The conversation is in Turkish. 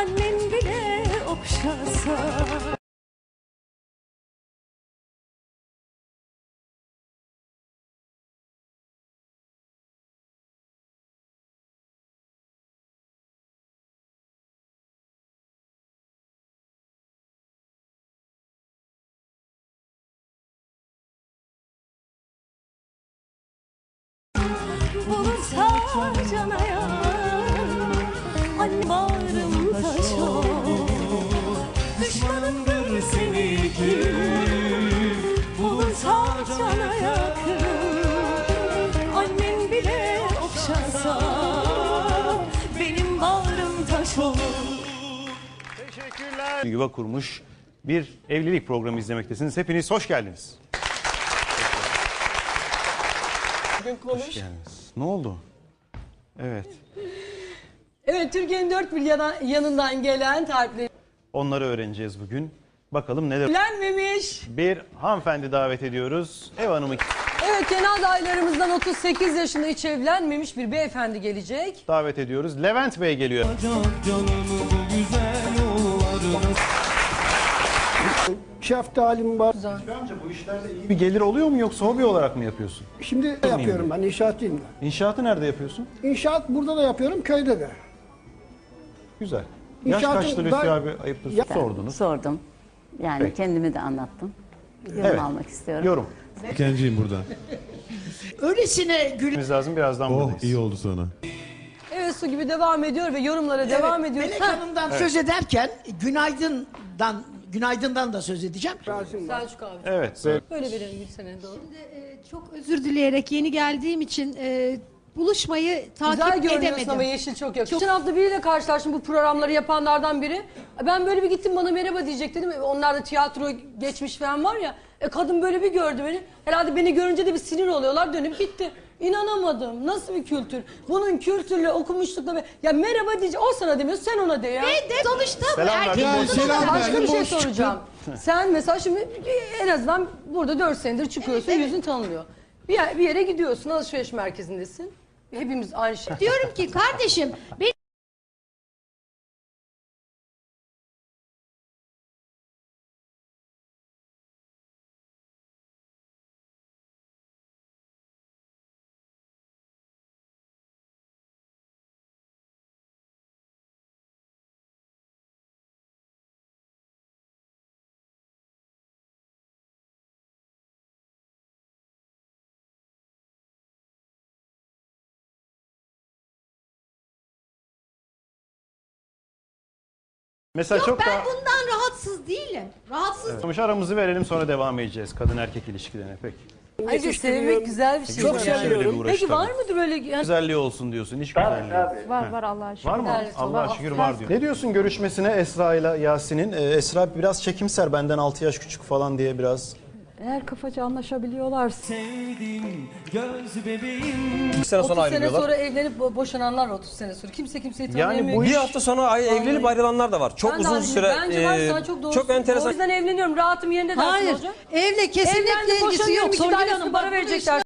Annen bile okşasa. Bulursa canaya okşasa Benim bağrım taş olur Teşekkürler. Yuva kurmuş bir evlilik programı izlemektesiniz. Hepiniz hoş geldiniz. Hoş geldiniz. Ne oldu? Evet. Evet Türkiye'nin dört bir yana- yanından gelen tarifleri Onları öğreneceğiz bugün. Bakalım neler. evlenmemiş. Bir hanımefendi davet ediyoruz. Ev hanımı Evet yeni adaylarımızdan 38 yaşında hiç evlenmemiş bir beyefendi gelecek. davet ediyoruz. Levent Bey geliyor. Şeftalim var. Amca bu işlerde iyi bir gelir oluyor mu yoksa hobi olarak mı yapıyorsun? Şimdi yapıyorum ben inşaatçıyım. İnşaatı nerede yapıyorsun? İnşaat burada da yapıyorum köyde de. Güzel. Yaş İnşaatı kaçtır ben- Hüsnü abi ayıptır Ya- sordunuz. Sordum. Yani Peki. kendimi de anlattım. Yorum Evet. almak istiyorum. Yorum. Kenciyim burada. Öylesine gül Biz lazım birazdan Oh buradayız. iyi oldu sana. Evet su gibi devam ediyor ve yorumlara devam ediyor. Melek Ha, Hanım'dan söz ederken günaydın'dan günaydın'dan da söz edeceğim. Selçuk abi. Evet. Böyle verelim Gülsen'e doğru. Ee, Çok özür dileyerek yeni geldiğim için e, buluşmayı Güzel takip görünüyorsun edemedim. ama yeşil çok yakışıyor. Geçen hafta biriyle karşılaştım bu programları yapanlardan biri. Ben böyle bir gittim bana merhaba diyecek dedim. Onlar da tiyatro geçmiş falan var ya. E kadın böyle bir gördü beni. Herhalde beni görünce de bir sinir oluyorlar dönüp gitti. İnanamadım. Nasıl bir kültür? Bunun kültürle okumuşlukla ve ya merhaba diyecek. O sana demiyor sen ona de ya. E de sonuçta bu erkek verdim, da- selam Başka bir şey boş soracağım. Sen mesela şimdi en azından burada 4 senedir çıkıyorsun, yüzün tanınıyor. Bir, yer- bir yere gidiyorsun, alışveriş merkezindesin. Hepimiz aynı şey. Diyorum ki kardeşim ben Mesela çok ben daha... bundan rahatsız değilim. Rahatsız Sonuç aramızı verelim sonra devam edeceğiz kadın erkek ilişkilerine. Peki. Ayrıca sevmek güzel bir şey. Çok seviyorum. Peki tabii. var mıdır böyle yani Güzelliği olsun diyorsun. iş güzelliği. Var var Allah'a şükür. Var mı? Evet, Allah'a var. şükür var diyor. Ne diyorsun görüşmesine Esra ile Yasin'in? Ee, Esra biraz çekimser benden 6 yaş küçük falan diye biraz. Eğer kafaca anlaşabiliyorlarsa Bir sene 30 sonra sene ayrılıyorlar. sonra evlenip bo- boşananlar var 30 sene sonra. Kimse kimseyi Yani tanıyamıyor. bu Bir hafta sonra ay- evlenip ayrılanlar da var. Çok Ben de uzun aynı- süre. Bence var e, sana çok doğru. çok enteresan. O yüzden evleniyorum. Rahatım yerinde dersin Hayır. olacak. Evle kesinlikle Evlendim, ilgisi boşanıyorum, yok. iki Songül Hanım bana bak, verecekler.